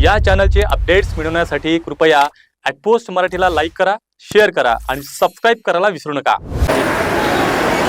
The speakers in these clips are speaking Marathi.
या चॅनलचे अपडेट्स मिळवण्यासाठी कृपया ॲटपोस्ट मराठीला लाईक करा शेअर करा आणि सबस्क्राईब करायला विसरू नका.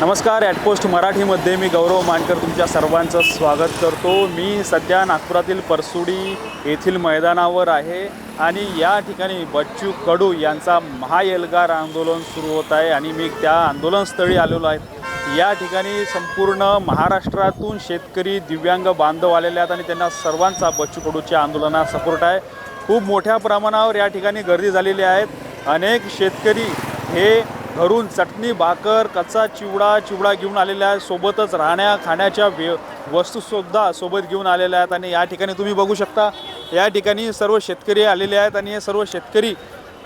नमस्कार ॲटपोस्ट मराठीमध्ये मी गौरव मानकर तुमच्या सर्वांचं स्वागत करतो. मी सध्या नागपुरातील परसुडी येथील मैदानावर आहे आणि या ठिकाणी बच्चू कडू यांचा महाएल्गार आंदोलन सुरू होत आहे आणि मी त्या आंदोलनस्थळी आलेलो आहे. या ठिकाणी संपूर्ण महाराष्ट्रातून शेतकरी दिव्यांग बांधव आलेले आहेत आणि त्यांना सर्वांचा बच्चू कडूच्या आंदोलनात सपोर्ट आहे. खूप मोठ्या प्रमाणावर या ठिकाणी गर्दी झालेली आहेत अनेक शेतकरी हे घरून चटणी भाकर कच्चा चिवडा चिवडा घेऊन आलेल्या आहेत. सोबतच राहण्या खाण्याच्या वे वस्तूसुद्धा सोबत घेऊन आलेल्या आहेत. आणि या ठिकाणी तुम्ही बघू शकता या ठिकाणी सर्व शेतकरी आलेले आहेत आणि हे सर्व शेतकरी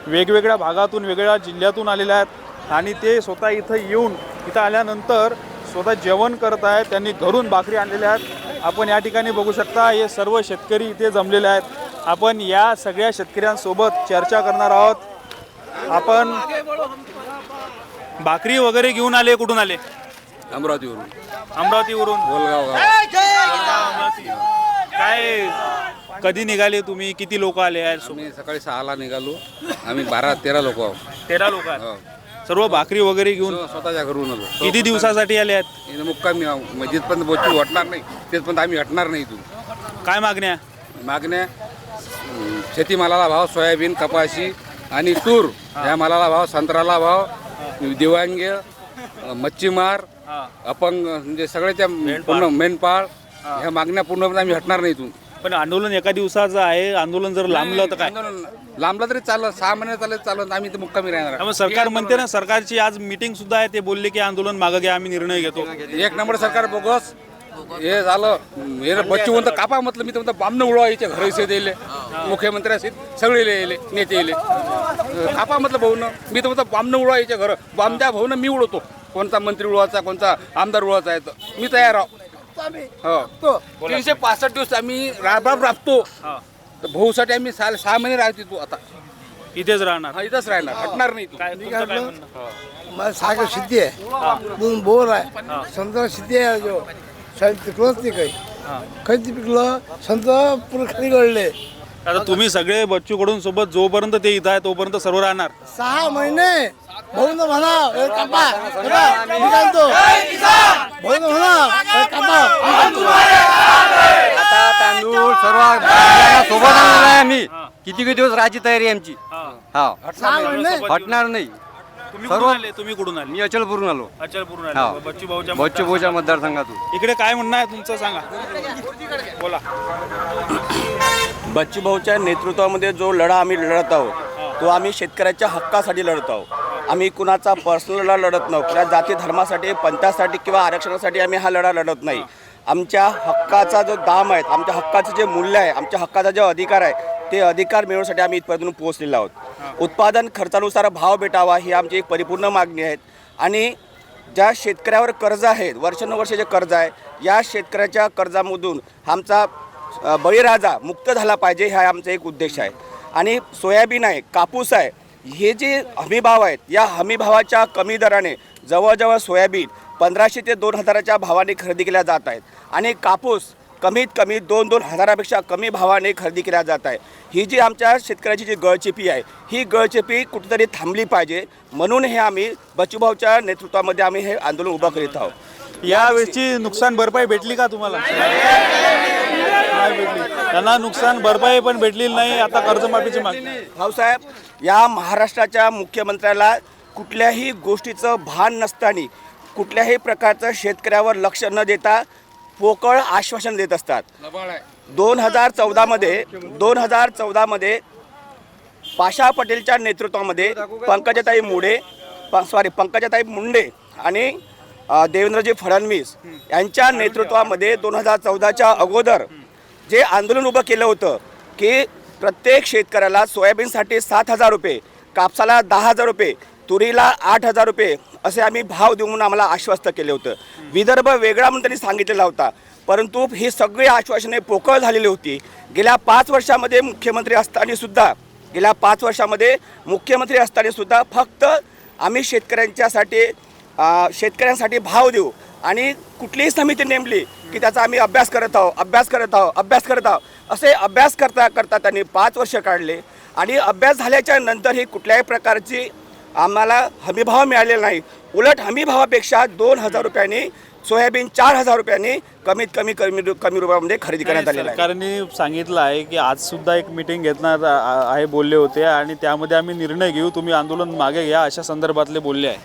वेगवेगळ्या भागातून वेगवेगळ्या जिल्ह्यातून आलेले आहेत. आणि ते स्वतः इथं येऊन इथं आल्यानंतर स्वतः जेवण करत आहेत. त्यांनी घरून भाकरी आणलेल्या आहेत. आपण या ठिकाणी बघू शकता हे सर्व शेतकरी इथे जमलेले आहेत. आपण या सगळ्या शेतकऱ्यांसोबत चर्चा करणार आहोत. आपण भाकरी वगैरे घेऊन आले कुठून आले? अमरावतीवरून. अमरावतीवरून? बोलगाव गाव. अमरावती. काय कधी निघाले तुम्ही? किती लोक आले आहेत? आम्ही सकाळी सहाला निघालो. आम्ही बारा तेरा लोक आहोत. तेरा लोक आहेत. हो. सर्व भाकरी वगैरे घेऊन? स्व- स्वतःच्या घरून आलो. किती दिवसासाठी आले आहेत? इथं मुक्कामी आहो. मग जिथपर्यंत बोची हटणार नाही. तिथपर्यंत आम्ही हटणार नाही इथून. काय मागण्या? मागण्या अं, शेतीमालाला भाव सोयाबीन कपाशी आणि तूर. या मालाला भाव संत्र्याला भाव दिव्यांग अं, मच्छीमार अपंग म्हणजे सगळ्याच्या पूर्ण मेनपाळ ह्या मागण्या पूर्ण आम्ही हटणार नाही इथून. पण आंदोलन एका दिवसाचं आहे आंदोलन जर लांबलं तर काय? आंदोलन लांबलं तरी चाललं सहा महिने चालत चालत आम्ही इथे मुक्कामी राहणार त्यामुळे सरकार म्हणते ना सरकारची आज मीटिंग सुद्धा आहे ते बोलले की आंदोलन मागं घ्या आम्ही निर्णय घेतो. एक नंबर सरकार बोगस हे झालं. हे बच्चू म्हणतं कापा म्हटलं. मी तर म्हणतं बामणं उडवा याच्या घर इथे दिले मुख्यमंत्री असेल सगळे येले नेते येले. कापा म्हटलं भाऊनं. मी तर म्हणतं बामणं उडवा याच्या घर. बामद्या भाऊनं मी उडवतो. कोणता मंत्री उडवायचा कोणता आमदार उडवायचा आहे तर. मी तयार आहो हो. तीनशे पासष्ट दिवस आम्ही राबराब राबतो. तर भाऊसाठी आम्ही सहा सहा महिने राहतो तू आता. इथेच राहणार. हा इथंच राहणार. हटणार नाही तू काय तुमचं काय म्हणणं? मला सागर सिद्धी आहे. बोर आहे. संत्रा सिद्धी आहे जो. शाळेत पिकलंच नाही काही. काही पिकलं संत पुढे खाली गळले. आता तुम्ही सगळे बच्चूकडून सोबत जोपर्यंत ते इथं आहे तोपर्यंत सर्व राहणार. सहा महिने भाऊन म्हणा "ए, कापा. मी काढतो भाऊन म्हणा "ए, कापा. मी काढतो." आता तांदूळ सर्व सोबत आणलेला आहे आम्ही. किती किती दिवस राहायची तयारी आहे आमची? हा. सहा महिने. हटणार नाही. तुम्ही कुठून आले? तुम्ही कुठून आले? मी अचलपूरून आलो. अचलपूरून हा. आले बच्चू भाऊच्या बच्चू भोच्या मतदारसंघातून. इकडे काय म्हणणं आहे तुमचं सांगा. बोला. बच्चू भाऊच्या नेतृत्वामध्ये जो लढा आम्ही लढत आहोत तो आम्ही शेतकऱ्याच्या हक्कासाठी लढत आहोत. आम्ही कुणाचा पर्सनल लढा लढत नाही किंवा जाती धर्मासाठी पंथासाठी किंवा आरक्षणासाठी आम्ही हा लढा लढत नाही. आमच्या हक्काचा जो दाम आहे आमच्या हक्काचं जे मूल्य आहे आमच्या हक्काचा जो अधिकार आहे ते अधिकार मिळवण्यासाठी आम्ही इथपर्यंत पोहोचलेलो आहोत. उत्पादन खर्चानुसार भाव भेटावा ही आमची एक परिपूर्ण मागणी आहे. आणि ज्या शेतकऱ्यावर कर्ज आहेत वर्षानुवर्षे जे कर्ज आहे या शेतकऱ्याच्या कर्जामधून आमचा बळीराजा मुक्त झाला पाहिजे हा आमचा एक उद्देश आहे. आणि सोयाबीन आहे कापूस आहे हे जे हमीभाव आहेत या हमीभावाच्या कमी दराने जवळजवळ सोयाबीन पंधराशे ते दोन हजाराच्या भावाने खरेदी केल्या जात आहेत. आणि कापूस कमीत कमी दोन दोन हजारापेक्षा कमी भावाने खरेदी केल्या जात आहे. ही जी आमच्या शेतकऱ्याची जी गळचेपी आहे ही गळचेपी कुठेतरी थांबली पाहिजे. म्हणून हे आम्ही बच्चूभाऊच्या नेतृत्वामध्ये आम्ही हे आंदोलन उभं करीत आहोत. यावेळची नुकसान भरपाई भेटली का तुम्हाला? नाही भेटली. त्यांना नुकसान भरपाई पण भेटलेली नाही आता कर्जमाफीची मागणी. भाऊसाहेब या महाराष्ट्राच्या मुख्यमंत्र्याला कुठल्याही गोष्टीचं भान नसताना कुठल्याही प्रकारचं शेतकऱ्यावर लक्ष न देता पोकळ आश्वासन देत असतात. दोन हजार चौदामध्ये दोन हजार चौदामध्ये पाशा पटेलच्या नेतृत्वामध्ये पंकजाताई मुंडे सॉरी पंकजाताई मुंडे आणि देवेंद्रजी फडणवीस यांच्या नेतृत्वामध्ये दोन हजार चौदाच्या अगोदर जे आंदोलन उभं केलं होतं की प्रत्येक शेतकऱ्याला सोयाबीनसाठी सात हजार रुपये कापसाला दहा हजार रुपये तुरीला आठ हजार रुपये असे आम्ही भाव देऊन आम्हाला आश्वस्त केले होतं. विदर्भ वेगळा म्हणून त्यांनी सांगितलेला होता. परंतु ही सगळी आश्वासने पोकळ झालेली होती. गेल्या पाच वर्षामध्ये मुख्यमंत्री असताना सुद्धा गेल्या पाच वर्षामध्ये मुख्यमंत्री असताना सुद्धा फक्त आम्ही शेतकऱ्यांच्यासाठी शेतकऱ्यांसाठी भाव देऊ आणि कुठलीही समिती नेमली की त्याचा आम्ही अभ्यास करत आहोत अभ्यास करत आहोत अभ्यास करत आहोत. असे अभ्यास करता करता त्यांनी पाच वर्ष काढले आणि अभ्यास झाल्याच्या नंतरही कुठल्याही प्रकारची आम्हाला हमीभाव मिळालेला नाही. उलट हमीभावापेक्षा दोन हजार रुपयांनी सोयाबीन चार हजार रुपयांनी कमीत कमी कमी कमी रुपयामध्ये खरेदी करण्यात आलेलं आहे. सरकारने सांगितलं आहे की आज सुद्धा एक मिटिंग घेतणार आहे बोलले होते आणि त्यामध्ये आम्ही निर्णय घेऊ तुम्ही आंदोलन मागे घ्या अशा संदर्भातले बोलले आहे.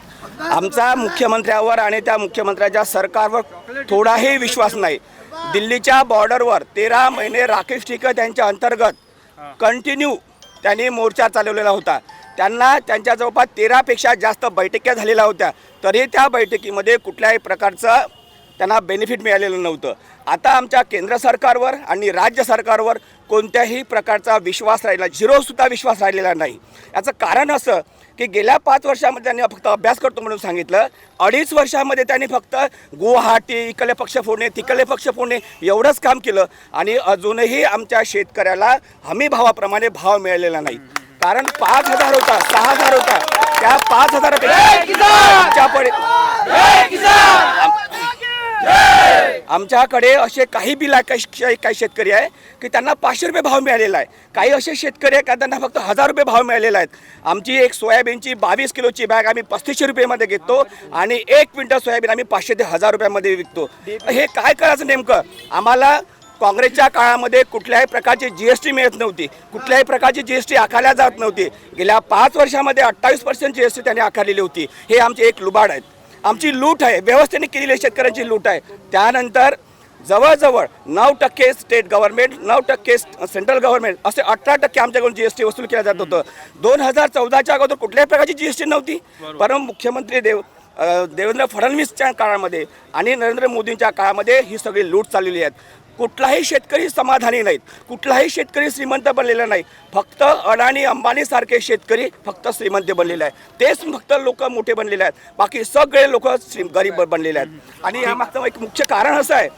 आमचा मुख्यमंत्र्यावर आणि त्या मुख्यमंत्र्याच्या सरकारवर थोडाही विश्वास नाही. दिल्लीच्या बॉर्डरवर तेरा महिने राकेश टिकत यांच्या अंतर्गत कंटिन्यू त्यांनी मोर्चा चालवलेला होता. त्यांना त्यांच्या जवळपास तेरापेक्षा जास्त बैठक्या झालेल्या होत्या. तरी त्या बैठकीमध्ये कुठल्याही प्रकारचं त्यांना बेनिफिट मिळालेलं नव्हतं. आता आमच्या केंद्र सरकारवर आणि राज्य सरकारवर कोणत्याही प्रकारचा विश्वास राहिला झिरोसुद्धा विश्वास राहिलेला नाही. याचं कारण असं की गेल्या पाच वर्षामध्ये त्यांनी फक्त अभ्यास करतो म्हणून सांगितलं. अडीच वर्षामध्ये त्यांनी फक्त गुवाहाटी इकडले पक्ष फोडणे तिकडले पक्ष फोडणे एवढंच काम केलं आणि अजूनही आमच्या शेतकऱ्याला हमी भावाप्रमाणे भाव मिळालेला नाही. कारण पाच हजार होता सहा हजार होता. त्या पाच हजारापेक्षा आमच्याकडे आमच्याकडे असे काही बी ला- काही काही शेतकरी आहे की त्यांना पाचशे रुपये भाव मिळालेला आहे. काही असे शेतकरी आहे का त्यांना फक्त हजार रुपये भाव मिळालेला आहेत. आमची एक सोयाबीनची बावीस किलोची बॅग आम्ही पस्तीसशे रुपयेमध्ये घेतो आणि एक क्विंटल सोयाबीन आम्ही पाचशे ते हजार रुपयामध्ये विकतो. हे काय करायचं नेमकं? आम्हाला काँग्रेसच्या काळामध्ये कुठल्याही प्रकारची जी एस टी मिळत नव्हती. कुठल्याही प्रकारची जी एस टी आकारल्या जात नव्हती. गेल्या पाच वर्षामध्ये अठ्ठावीस पर्सेंट जी एस टी त्यांनी आकारलेली होती. हे आमचे एक लुबाड आहेत. आमची लूट आहे. व्यवस्थेने केलेली शेतकऱ्यांची लूट आहे. त्यानंतर जवळजवळ नऊ टक्के स्टेट गव्हर्नमेंट नऊ टक्के सेंट्रल गव्हर्नमेंट असे अठरा टक्के आमच्याकडून जी एस टी वसूल केलं जात होतं. दोन हजार चौदाच्या अगोदर कुठल्याही प्रकारची जी एस टी नव्हती. परम मुख्यमंत्री देव देवेंद्र फडणवीसच्या काळामध्ये आणि नरेंद्र मोदींच्या काळामध्ये ही सगळी लूट चाललेली आहेत कुठलाही शेतकरी समाधानी नाहीत. कुठलाही शेतकरी श्रीमंत बनलेला नाही. फक्त अडाणी अंबानी सारखे शेतकरी फक्त श्रीमंत बनलेले आहेत. तेच फक्त लोक मोठे बनलेले आहेत. बाकी सगळे लोक श्री गरीब बनलेले आहेत. आणि यामागचं एक मुख्य कारण असं आहे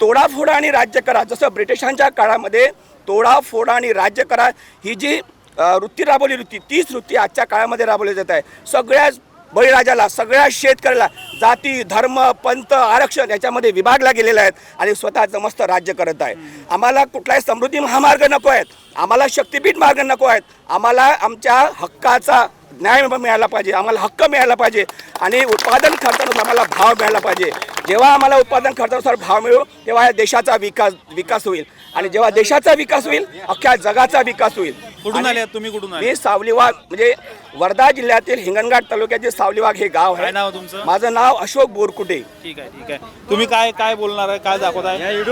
तोडाफोडा आणि राज्य करा. जसं ब्रिटिशांच्या काळामध्ये तोडाफोडा आणि राज्य करा ही जी वृत्ती राबवली होती तीच वृत्ती आजच्या काळामध्ये राबवली जात आहे. सगळ्याच बळीराजाला सगळ्या शेतकऱ्याला जाती धर्म पंथ आरक्षण याच्यामध्ये विभागला गेलेला आहेत आणि स्वतःचं मस्त राज्य करत आहे. आम्हाला कुठलाही समृद्धी महामार्ग नको आहेत. आम्हाला शक्तीपीठ मार्ग नको आहेत. आम्हाला आमच्या हक्काचा न्याय मिळाला पाहिजे. आम्हाला हक्क मिळाला पाहिजे. आणि उत्पादन खर्चानुसार आम्हाला भाव मिळाला पाहिजे. जेव्हा आम्हाला उत्पादन खर्चानुसार भाव मिळू तेव्हा या देशाचा विकास विकास होईल. आणि जेव्हा देशाचा विकास होईल अख्ख्या जगाचा विकास होईल. कुठून आले तुम्ही? कुठून आले? मी सावलीवाग म्हणजे वर्धा जिल्ह्यातील हिंगणघाट तालुक्याचे सावलीवाग हे गाव काय आहे नाव तुमचं? माझं नाव अशोक बोरकुटे. ठीक आहे ठीक आहे. तुम्ही काय काय बोलणार आहे? काय दाखवत आहे?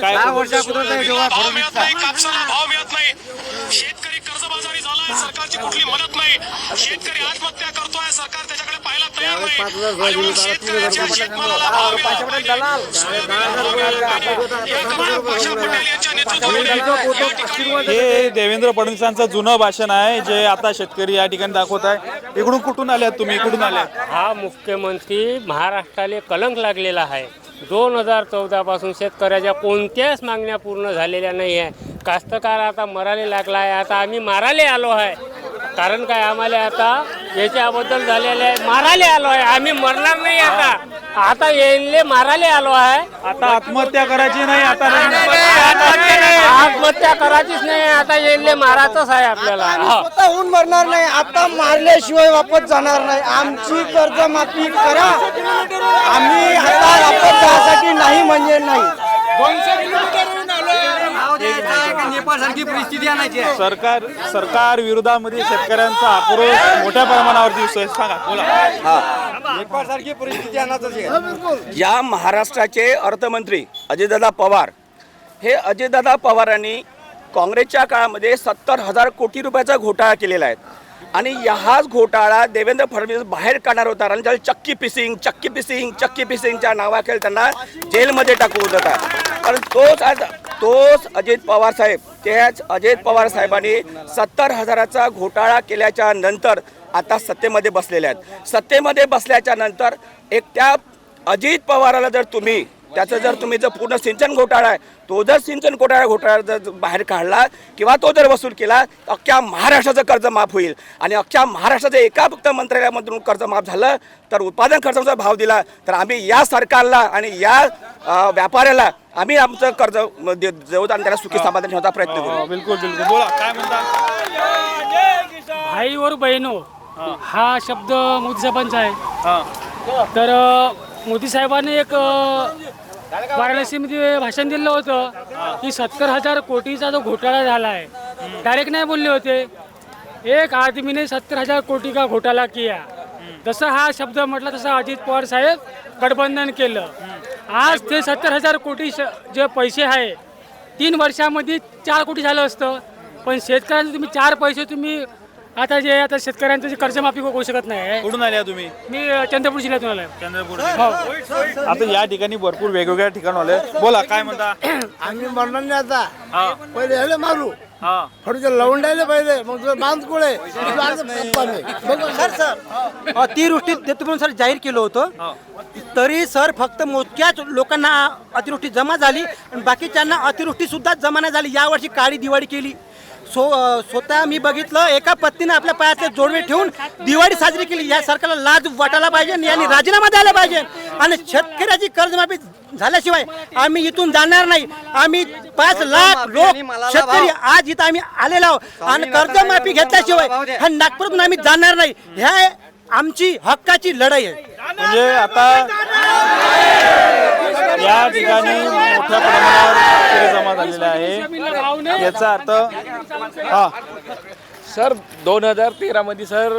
काय भाव मिळत नाही शेतकरी कर्जबाजारी सरकारची कुठली मदत नाही. शेतकरी आत्महत्या करतोय. सरकार त्याच्याकडे पाहायला तयार नाही. आणि म्हणून शेतकऱ्याच्या शेतमालाला भाव ठिकाणी हे देवेंद्र फडणवीसांचं जुनं भाषण आहे जे आता शेतकरी या ठिकाणी दाखवत आहे. इकडून कुठून आल्यात तुम्ही? इकडून आल्यात हा मुख्यमंत्री महाराष्ट्राला कलंक लागलेला आहे. दोन हजार चौदापासून शेतकऱ्याच्या कोणत्याच मागण्या पूर्ण झालेल्या नाही आहे. कास्तकार आता मराले लागला आहे आता आम्ही माराले आलो आहे. कारण काय आम्हाला आता याच्याबद्दल झालेलं आहे. माराले आलो आहे. आम्ही मरणार नाही आता. आता येईल माराले आलो आहे. आता आत्महत्या करायची नाही आता. आत्महत्या करायचीच नाही. आता येईल मारायचंच आहे आपल्याला. हा. स्वतःहून मरणार नाही. आता मारल्याशिवाय वापस जाणार नाही. आमची कर्जमाफी करा. आम्ही आता वापस जाण्यासाठी नाही म्हणजे नाही भाव द्यायचा आहे का नेपाळसारखी परिस्थिती आणायची आहे. सरकार सरकार विरोधामध्ये शेतकऱ्यांचा आक्रोश मोठ्या प्रमाणावर दिसतोय. सांगा बोला. नेपाळसारखी परिस्थिती आणायची आहे. या महाराष्ट्राचे अर्थमंत्री अजयदादा पवार हे अजयदादा पवारांनी काँग्रेसच्या काळामध्ये सत्तर हजार कोटी रुपयाचा घोटाळा केलेला आहे. आणि हाच घोटाळा देवेंद्र फडणवीस बाहेर काढणार होता. आणि त्याला चक्की पिसिंग चक्की पिसिंग चक्की पिसिंगच्या नावाखाली त्यांना जेलमध्ये टाकू होता पण तोच आज तोच अजित पवार साहेब त्याच अजित पवार साहेबांनी सत्तर हजाराचा घोटाळा केल्याच्यानंतर आता सत्तेमध्ये बसलेले आहेत. सत्तेमध्ये बसल्याच्या नंतर एक त्या अजित पवाराला जर तुम्ही त्याचं जर तुम्ही जर पूर्ण सिंचन घोटाळा आहे तो जर सिंचन घोटाळा घोटाळा जर बाहेर काढला किंवा तो जर वसूल केला तर अख्ख्या महाराष्ट्राचं कर्ज माफ होईल. आणि अख्ख्या महाराष्ट्राचं एका फक्त मंत्रालयामधून कर्ज माफ झालं तर उत्पादन खर्चाचा भाव दिला तर आम्ही या सरकारला आणि या व्यापाऱ्याला आम्ही आमचं कर्ज देऊ आणि त्याला सुखी समाधान ठेवण्याचा प्रयत्न करू. बिलकुल बिलकुल. बोला काय म्हणता? भाई और बहिणो हा. शब्द मोदी साहेबांचा आहे हां. तर मोदी साहेबांनी एक वाराणसीमध्ये भाषण दिलं होतं की सत्तर हजार कोटीचा जो घोटाळा झाला आहे डायरेक्ट नाही बोलले होते. एक आदमीने सत्तर हजार कोटी का घोटाळा किया? जसं हा शब्द म्हटला तसं अजित पवार साहेब गठबंधन केलं. आज ते सत्तर हजार कोटी श- जे पैसे आहे तीन वर्षामध्ये चार कोटी झालं असतं. पण शेतकऱ्यांचे तुम्ही चार पैसे तुम्ही आता जे आता शेतकऱ्यांचं जे कर्जमाफी होऊ शकत नाही कुठून आल्या तुम्ही? मी अ, चंद्रपूर जिल्ह्यातून आलोय. चंद्रपूर हो आता या ठिकाणी भरपूर वेगवेगळ्या ठिकाण आले बोला काय म्हणता? आम्ही मरणार नाही आता. हा. पहिले ह्याला मारू. हा. थोडं राहिले पाहिजे मग तुला बांध कोळे सर सर. अतिवृष्टी देतो म्हणून सर जाहीर केलं होतं. तरी सर फक्त मोजक्याच लोकांना अतिवृष्टी जमा झाली आणि बाकीच्यांना अतिवृष्टी सुद्धा जमा नाही झाली. यावर्षी काळी दिवाळी केली. सो स्वतः मी बघितलं एका पत्नीने आपल्या पायातले जोडवे ठेवून दिवाळी साजरी केली. या सरकारला लाज वाटायला पाहिजे आणि यांनी राजीनामा द्यायला पाहिजे. आणि शेतकऱ्याची कर्जमाफी झाल्याशिवाय आम्ही इथून जाणार नाही. आम्ही पाच लाख लोक शेतकरी आज इथं आम्ही आलेलो आहोत. आणि कर्जमाफी घेतल्याशिवाय ह्या नागपूरतून आम्ही जाणार नाही. ह्या आमची हक्काची लढाई आहे. म्हणजे आता या ठिकाणी मोठ्या प्रमाणावर शेतकरी जमा झालेले आहे. याचा अर्थ हा. सर दोन हजार तेरामध्ये सर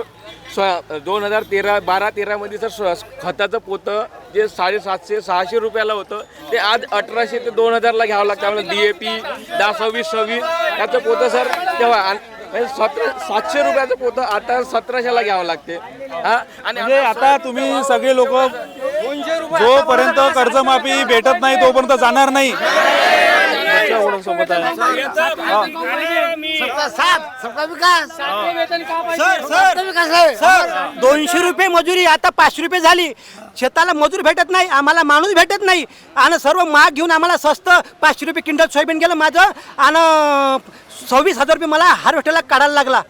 स्व दोन हजार तेरा बारा तेरामध्ये सर स्व खताचं पोतं जे साडेसातशे सहाशे रुपयाला होतं ते आज अठराशे ते दोन हजारला घ्यावं लागतं. आम्हाला डी ए पी दहा सव्वीस सव्वीस त्याचं पोतं सर तेव्हा म्हणजे सतरा सातशे रुपयाचं पोतं आता सतराशेला घ्यावं लागते. हा? आणि म्हणजे आता तुम्ही सगळे लोक जोपर्यंत कर्जमाफी भेटत नाही तोपर्यंत जाणार नाही. सोबत आहे. दोनशे रुपये मजुरी आता पाचशे रुपये झाली. शेताला मजूर भेटत नाही आम्हाला माणूस भेटत नाही. आणि सर्व महाग घेऊन आम्हाला स्वस्त पाचशे रुपये क्विंटल सोयाबीन गेलं माझं. आणि सव्वीस हजार रुपये मला हार्वेस्टरला काढायला लागला.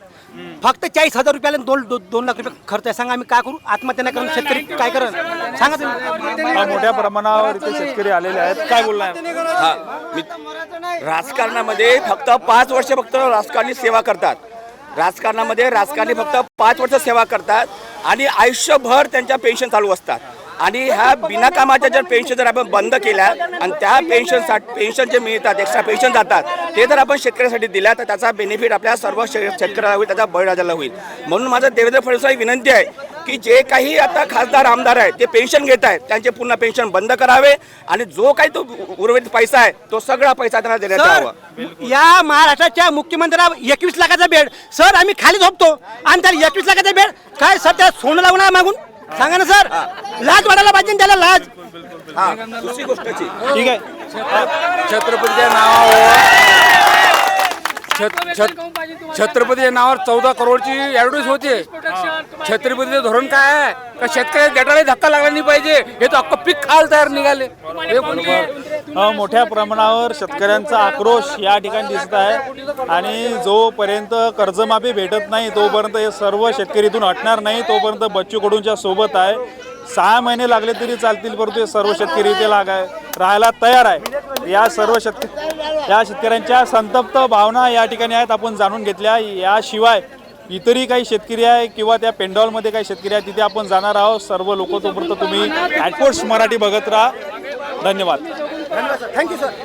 फक्त चाळीस हजार रुपयाला दोन दो- दोन लाख रुपये खर्च आहे. सांगा आम्ही काय करू? आत्महत्या नाही करून शेतकरी काय करण? सांगा तुम्ही. हा, मोठ्या प्रमाणावर इथे शेतकरी आलेले आहेत. काय बोलणार हा मी राजकारणामध्ये फक्त पाच वर्ष फक्त राजकारणी सेवा करतात. राजकारणामध्ये राजकारणी फक्त पाच वर्ष सेवा करतात आणि आयुष्यभर त्यांच्या पेन्शन चालू असतात. आणि ह्या बिनाकामाच्या जर पेन्शन जर आपण बंद केल्या आणि त्या पेन्शनसाठी पेन्शन जे मिळतात एक्स्ट्रा पेन्शन जातात ते जर आपण शेतकऱ्यासाठी दिल्या तर त्याचा बेनिफिट आपल्या सर्व शे- शेतकऱ्याला होईल त्याचा बळीराजाला होईल. म्हणून माझं देवेंद्र फडणवीस विनंती आहे की जे काही आता खासदार आमदार आहेत ते पेन्शन घेत आहेत त्यांचे पुन्हा पेन्शन बंद करावे आणि जो काही तो उर्वरित पैसा आहे तो सगळा पैसा त्यांना देण्यात यावा. सर या महाराष्ट्राच्या मुख्यमंत्र्याला एकवीस लाखाचा बेड सर आम्ही खाली झोपतो. आणि त्याला एकवीस लाखाचा बेड काय सर त्याला सोनं लागणार मागून? सांगा ना सर. लाज वाढायला पाहिजे त्याला लाज. हा दुसरी गोष्टची ठीक आहे. छत्रपतीच्या नावावर छत- छत- छत्रपतीच्या नावावर चौदा करोडची ऍडव्हर्टाईज होते छत्रपतीचं धोरण काय आहे? का शेतकऱ्या गटाला धक्का लागला नाही पाहिजे? हे तर अख्खं पीक खाल तयार निघाले. हे अ, मोठ्या प्रमाणावर शेतकऱ्यांचा आक्रोश या ठिकाणी दिसत आहे. आणि जोपर्यंत कर्जमाफी भेटत नाही तोपर्यंत हे सर्व शेतकरी इथून हटणार नाही. तोपर्यंत बच्चू कडूंच्या सोबत आहे. सहा महिने लागले तरी चालतील परंतु हे सर्व शेतकरी इथे लागाय राहायला तयार आहे. या सर्व शेतक या शेतकऱ्यांच्या संतप्त भावना या ठिकाणी आहेत आपण जाणून घेतल्या. याशिवाय इतरही काही शेतकरी आहे किंवा त्या पेंडॉलमध्ये काही शेतकरी आहे तिथे आपण जाणार आहोत. सर्व लोक तोपर्यंत तुम्ही ॲटपोर्ट्स मराठी बघत राहा. धन्यवाद. Thank you sir